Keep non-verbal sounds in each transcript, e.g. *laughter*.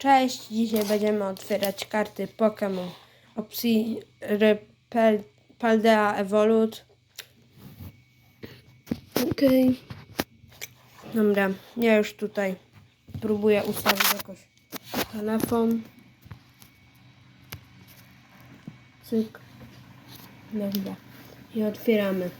Cześć, dzisiaj będziemy otwierać karty Pokémon opcji Repel Paldea Evolute. Okej. Dobra, ja już tutaj próbuję ustawić jakoś telefon. Cyk. Dobra. I otwieramy.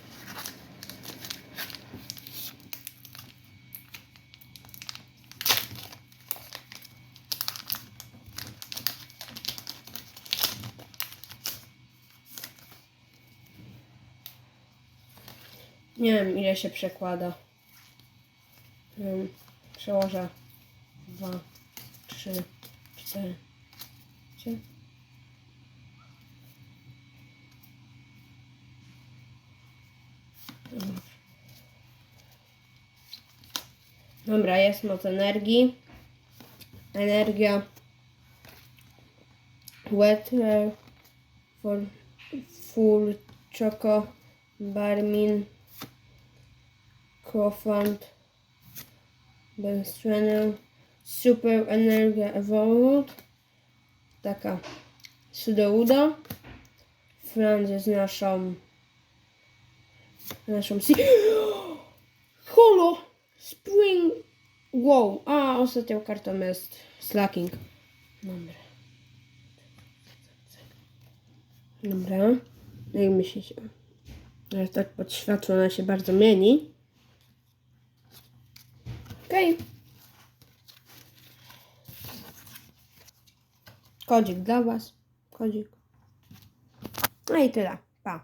Nie wiem ile się przekłada. Przełożę. Dwa, trzy, cztery. Trzy. Dobra. Dobra, jest moc energii. Energia. Weather. For, full choco. Barmin. Crofund. Benstrenen. Super Energia Evolved. Taka Sudouda. Franz jest naszą naszą si *gasps* Holo! Spring Wow! A ostatnią kartą jest Slacking. Dobra. Dobra. Jak myślicie? Ale tak pod światło ona się bardzo mieni. Okej. Kodzik dla Was. Kodzik. No i tyle. Pa.